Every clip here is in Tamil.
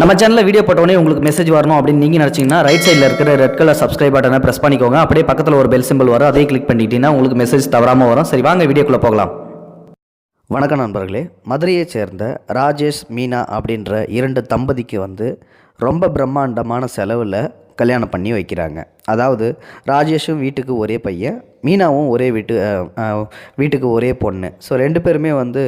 நம்ம சேனலில் வீடியோ போட்டோடனே உங்களுக்கு மெசேஜ் வரணும் அப்படின்னு நீங்கள் நினச்சிங்கன்னா ரைட் சைடில் இருக்கிற ரெட் கலர் சப்ஸ்கிரைப் பட்டனை ப்ரெஸ் பண்ணிக்கோங்க. அப்படியே பக்கத்தில் ஒரு பெல் சிம்பிள் வரும். அதே கிளிக் பண்ணிட்டீங்கன்னா உங்களுக்கு மெசேஜ் தவறாமல் வரும். சரி வாங்க வீடியோக்குள்ளே போகலாம். வணக்கம் நண்பர்களே. மதுரையைச் சேர்ந்த ராஜேஷ் மீனா அப்படின்ற இரண்டு தம்பதிக்கு வந்து ரொம்ப பிரம்மாண்டமான செலவில் கல்யாணம் பண்ணி வைக்கிறாங்க. அதாவது ராஜேஷும் வீட்டுக்கு ஒரே பையன் மீனாவும் ஒரே வீட்டு வீட்டுக்கு ஒரே பொண்ணு. ஸோ ரெண்டு பேருமே வந்து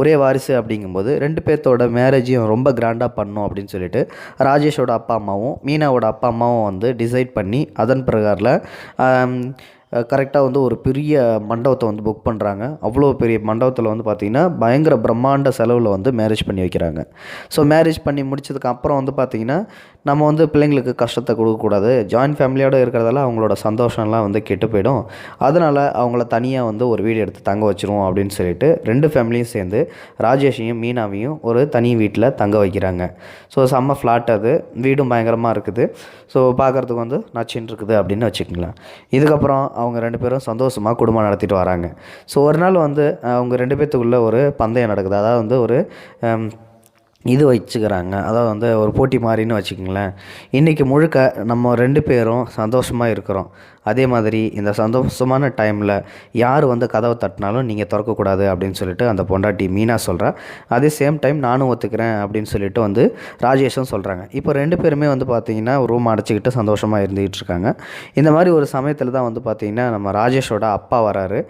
ஒரே வாரிசு அப்படிங்கும்போது ரெண்டு பேர்த்தோட மேரேஜையும் ரொம்ப கிராண்டாக பண்ணோம் அப்படின்னு சொல்லிட்டு ராஜேஷோட அப்பா அம்மாவும் மீனாவோட அப்பா அம்மாவும் வந்து டிசைட் பண்ணி அதன் பிரகாரில் கரெக்டாக வந்து ஒரு பெரிய மண்டபத்தை வந்து புக் பண்ணுறாங்க அவ்வளோ பெரிய மண்டபத்தில் வந்து பார்த்திங்கன்னா பயங்கர பிரம்மாண்ட செலவில் வந்து மேரேஜ் பண்ணி வைக்கிறாங்க. ஸோ மேரேஜ் பண்ணி முடிச்சதுக்கு அப்புறம் வந்து பார்த்திங்கன்னா நம்ம வந்து பிள்ளைங்களுக்கு கஷ்டத்தை கொடுக்கக்கூடாது ஜாயின்ட் ஃபேமிலியோடு இருக்கிறதால அவங்களோட சந்தோஷம்லாம் வந்து கெட்டு போயிடும். அதனால் அவங்கள தனியாக வந்து ஒரு வீடு எடுத்து தங்க வச்சிருவோம் அப்படின்னு சொல்லிட்டு ரெண்டு ஃபேமிலியும் சேர்ந்து ராஜேஷையும் மீனாவையும் ஒரு தனி வீட்டில் தங்க வைக்கிறாங்க. ஸோ செம்ம ஃப்ளாட் அது. வீடும் பயங்கரமாக இருக்குது. ஸோ பார்க்குறதுக்கு வந்து நச்சின்னு இருக்குது அப்படின்னு வச்சுக்கங்களேன். இதுக்கப்புறம் அவங்க ரெண்டு பேரும் சந்தோஷமாக குடும்பம் நடத்திட்டு வராங்க. ஸோ ஒரு நாள் வந்து அவங்க ரெண்டு பேர்த்துக்குள்ளே ஒரு பந்தயம் நடக்குது. அதாவது வந்து ஒரு இது வச்சுக்கிறாங்க. அதாவது வந்து ஒரு போட்டி மாதிரின்னு வச்சுக்கோங்களேன். இன்றைக்கி முழுக்க நம்ம ரெண்டு பேரும் சந்தோஷமாக இருக்கிறோம். அதே மாதிரி இந்த சந்தோஷமான டைமில் யார் வந்து கதவை தட்டினாலும் நீங்கள் திறக்கக்கூடாது அப்படின்னு சொல்லிட்டு அந்த பொண்டாட்டி மீனா சொல்கிறா அதே சேம் டைம் நானும் ஒத்துக்கிறேன் அப்படின்னு சொல்லிட்டு வந்து ராஜேஷும் சொல்கிறாங்க இப்போ ரெண்டு பேருமே வந்து பார்த்திங்கன்னா ரூம் அடைச்சிக்கிட்டு சந்தோஷமாக இருந்துக்கிட்டு இருக்காங்க. இந்த மாதிரி ஒரு சமயத்தில் தான் வந்து பார்த்திங்கன்னா நம்ம ராஜேஷோட அப்பா வராரு.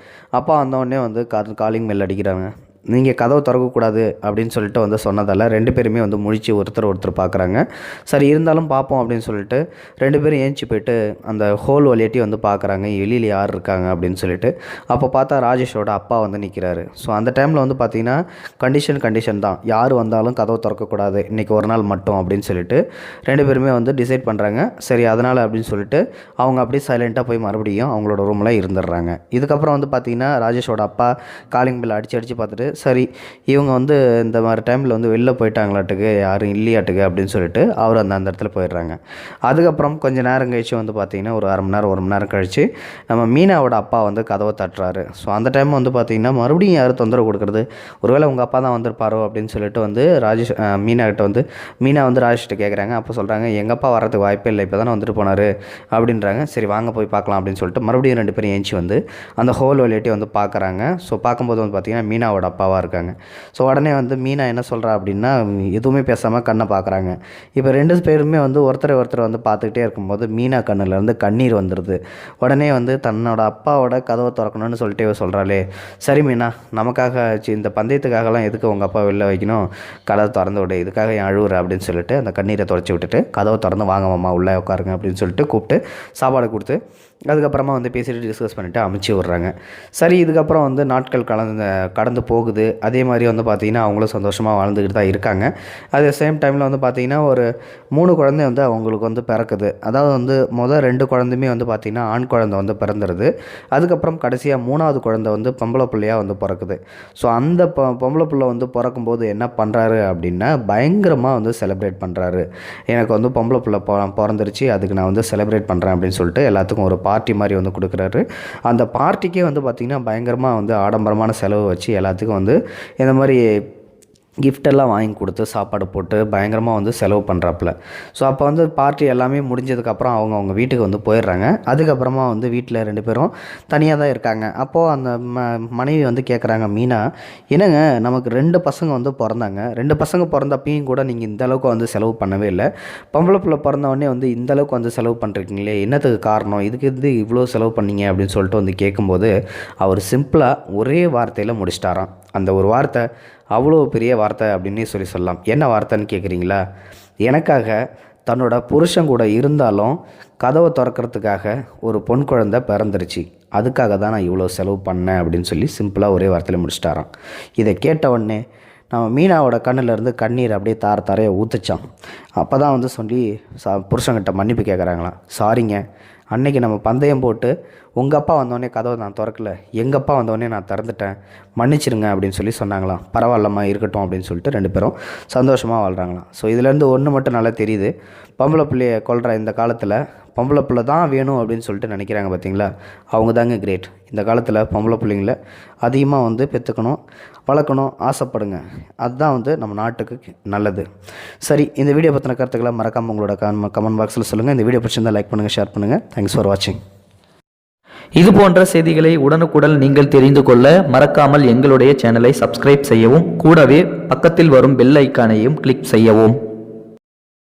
அப்பா வந்தோடனே வந்து காலிங் மெல் அடிக்கிறாங்க. நீங்கள் கதவை திறக்கக்கூடாது அப்படின்னு சொல்லிட்டு வந்து சொன்னதால் ரெண்டு பேருமே வந்து முழிச்சு ஒருத்தர் ஒருத்தர் பார்க்குறாங்க சரி இருந்தாலும் பார்ப்போம் அப்படின்னு சொல்லிட்டு ரெண்டு பேரும் ஏஞ்சி போயிட்டு அந்த ஹோல் வழியாட்டி வந்து பார்க்குறாங்க வெளியில் யார் இருக்காங்க அப்படின்னு சொல்லிட்டு. அப்போ பார்த்தா ராஜேஷோட அப்பா வந்து நிற்கிறாரு ஸோ அந்த டைமில் வந்து பார்த்தீங்கன்னா கண்டிஷன் கண்டிஷன் தான். யார் வந்தாலும் கதவை திறக்கக்கூடாது. இன்றைக்கி ஒரு நாள் மட்டும் அப்படின்னு சொல்லிட்டு ரெண்டு பேருமே வந்து டிசைட் பண்ணுறாங்க சரி அதனால் அப்படின்னு சொல்லிட்டு அவங்க அப்படியே சைலண்ட்டாக போய் மறுபடியும் அவங்களோட ரூமில் இருந்துடுறாங்க. இதுக்கப்புறம் வந்து பார்த்தீங்கன்னா ராஜேஷோட அப்பா காலிங் பில் அடித்து அடித்து பார்த்துட்டு சரி இவங்க வந்து இந்த மாதிரி டைமில் வந்து வெளில போயிட்டாங்களாட்டுக்கு யாரும் இல்லையாட்டுக்கு அப்படின்னு சொல்லிட்டு அவர் அந்த அந்த இடத்துல போயிடுறாங்க. அதுக்கப்புறம் கொஞ்சம் நேரம் கழிச்சு வந்து பார்த்தீங்கன்னா ஒரு அரை மணி நேரம் ஒரு மணி நேரம் கழிச்சு நம்ம மீனாவோட அப்பா வந்து கதவை தட்டுறாரு. ஸோ அந்த டைம் வந்து பார்த்திங்கன்னா மறுபடியும் யார் தொந்தரவு கொடுக்குறது? ஒருவேளை உங்கள் அப்பா தான் வந்திருப்பாரோ அப்படின்னு சொல்லிட்டு வந்து ராஜேஷ் மீனாகிட்ட வந்து மீனா வந்து ராஜேஷ்கிட்ட கேட்குறாங்க அப்போ சொல்கிறாங்க எங்கள் அப்பா வரதுக்கு வாய்ப்பே இல்லை இப்போ தானே வந்துட்டு போனார் அப்படின்றாங்க. சரி வாங்க போய் பார்க்கலாம் அப்படின்னு சொல்லிட்டு மறுபடியும் ரெண்டு பேரும் ஏஞ்சி வந்து அந்த ஹோல் வழியாட்டி வந்து பார்க்குறாங்க ஸோ பார்க்கும்போது வந்து பார்த்திங்கன்னா மீனாவோட அப்பாவாக இருக்காங்க. ஸோ உடனே வந்து மீனா என்ன சொல்கிறா அப்படின்னா எதுவுமே பேசாமல் கண்ணை பார்க்குறாங்க இப்போ ரெண்டு பேருமே வந்து ஒருத்தரை ஒருத்தர் வந்து பார்த்துக்கிட்டே இருக்கும்போது மீனா கண்ணுலேருந்து கண்ணீர் வந்துடுது உடனே வந்து தன்னோட அப்பாவோட கதவை திறக்கணும்னு சொல்லிட்டு இவ சொல்கிறாளே சரி மீனா நமக்காக இந்த பந்தயத்துக்காகலாம் எதுக்கு உங்கள் அப்பா வெளில வைக்கணும்? கதவை திறந்து விடு இதுக்காக என் அழுவுற அப்படின்னு சொல்லிட்டு அந்த கண்ணீரை தொடச்சி விட்டுட்டு கதவை திறந்து வாங்க மாமா உள்ளே உட்காருங்க அப்படின்னு சொல்லிட்டு கூப்பிட்டு சாப்பாடு கொடுத்து அதுக்கப்புறமா வந்து பேசிட்டு டிஸ்கஸ் பண்ணிவிட்டு அமுச்சு விட்றாங்க. சரி இதுக்கப்புறம் வந்து நாட்கள் கலந்து கடந்து போகுது. அதே மாதிரி வந்து பார்த்திங்கன்னா அவங்களும் சந்தோஷமாக வாழ்ந்துக்கிட்டு தான் இருக்காங்க. அதே சேம் டைமில் வந்து பார்த்திங்கன்னா ஒரு மூணு குழந்தை வந்து அவங்களுக்கு வந்து பிறக்குது. அதாவது வந்து மொதல் ரெண்டு குழந்தையுமே வந்து பார்த்திங்கன்னா ஆண் குழந்தை வந்து பிறந்துருது. அதுக்கப்புறம் கடைசியாக மூணாவது குழந்தை வந்து பொம்பளை பிள்ளையாக வந்து பிறக்குது. ஸோ அந்த பொம்பளை பிள்ளை வந்து பிறக்கும்போது என்ன பண்ணுறாரு அப்படின்னா பயங்கரமாக வந்து செலிப்ரேட் பண்ணுறாரு எனக்கு வந்து பொம்பளை பிள்ளை பிறந்துருச்சு அதுக்கு நான் வந்து செலிப்ரேட் பண்ணுறேன் அப்படின்னு சொல்லிட்டு எல்லாத்துக்கும் ஒரு பார்ட்டி மாதிரி வந்து கொடுக்குறாரு. அந்த பார்ட்டிக்கே வந்து பார்த்திங்கன்னா பயங்கரமாக வந்து ஆடம்பரமான செலவு வச்சு எல்லாத்துக்கும் வந்து இந்த மாதிரி கிஃப்டெல்லாம் வாங்கி கொடுத்து சாப்பாடு போட்டு பயங்கரமாக வந்து செலவு பண்ணுறாப்புல ஸோ அப்போ வந்து பார்ட்டி எல்லாமே முடிஞ்சதுக்கப்புறம் அவங்க அவங்க வீட்டுக்கு வந்து போயிடுறாங்க. அதுக்கப்புறமா வந்து வீட்டில் ரெண்டு பேரும் தனியாக தான் இருக்காங்க. அப்போது அந்த ம மனைவி வந்து கேட்குறாங்க மீனா என்னங்க நமக்கு ரெண்டு பசங்க வந்து பிறந்தாங்க. ரெண்டு பசங்க பிறந்தப்பையும் கூட நீங்கள் இந்த அளவுக்கு வந்து செலவு பண்ணவே இல்லை. பொம்பளை பிள்ளை பிறந்தவொடனே வந்து இந்தளவுக்கு வந்து செலவு பண்ணுறீங்களே என்னத்துக்கு காரணம்? இதுக்கு இது இவ்வளோ செலவு பண்ணீங்க? அப்படின்னு சொல்லிட்டு வந்து கேட்கும்போது அவர் சிம்பிளாக ஒரே வார்த்தையில் முடிச்சிட்டாராம். அந்த ஒரு வார்த்தை அவ்வளோ பெரிய வார்த்தை அப்படின்னே சொல்லி சொல்லலாம். என்ன வார்த்தைன்னு கேட்குறீங்களா எனக்காக தன்னோட புருஷன் கூட இருந்தாலும் கதவை திறக்கிறதுக்காக ஒரு பொன் குழந்தை பிறந்துருச்சு. அதுக்காக தான் நான் இவ்வளோ செலவு பண்ணேன் அப்படின்னு சொல்லி சிம்பிளாக ஒரே வார்த்தையில் முடிச்சிட்டாரான் இதை கேட்ட உடனே நம்ம மீனாவோட கண்ணிலேருந்து கண்ணீர் அப்படியே தார தாரையை ஊற்றுச்சான் அப்போ தான் வந்து சொல்லி சா புருஷங்கிட்ட மன்னிப்பு கேட்குறாங்களாம் சாரிங்க அன்னைக்கு நம்ம பந்தயம் போட்டு உங்கள் அப்பா வந்தோடனே கதவை நான் திறக்கல. எங்கள் அப்பா வந்தோடனே நான் திறந்துட்டேன். மன்னிச்சிருங்க அப்படின்னு சொல்லி சொன்னாங்களாம். பரவாயில்லம்மா இருக்கட்டும் அப்படின்னு சொல்லிட்டு ரெண்டு பேரும் சந்தோஷமாக வாழ்கிறாங்களாம் ஸோ இதுலேருந்து ஒன்று மட்டும் நல்லா தெரியுது. பொம்பளை பிள்ளைய கொள்கிற இந்த காலத்தில் பொம்பளை பிள்ளை தான் வேணும் அப்படின்னு சொல்லிட்டு நினைக்கிறாங்க பார்த்தீங்களா? அவங்க தாங்க கிரேட் இந்த காலத்தில் பொம்பளை பிள்ளைங்கள அதிகமாக வந்து பெற்றுக்கணும் வளர்க்கணும் ஆசைப்படுங்க. அதுதான் வந்து நம்ம நாட்டுக்கு நல்லது. சரி இந்த வீடியோ பற்றின கருத்துக்களை மறக்காமல் உங்களோட கமெண்ட் பாக்ஸில் சொல்லுங்கள் இந்த வீடியோ பிடிச்சிருந்தா லைக் பண்ணுங்கள் ஷேர் பண்ணுங்கள் தேங்க்ஸ் ஃபார் வாட்சிங் இது போன்ற செய்திகளை உடனுக்குடன் நீங்கள் தெரிந்து கொள்ள மறக்காமல் எங்களுடைய சேனலை சப்ஸ்கிரைப் செய்யவும் கூடவே பக்கத்தில் வரும் பெல் ஐக்கானையும் கிளிக் செய்யவும்.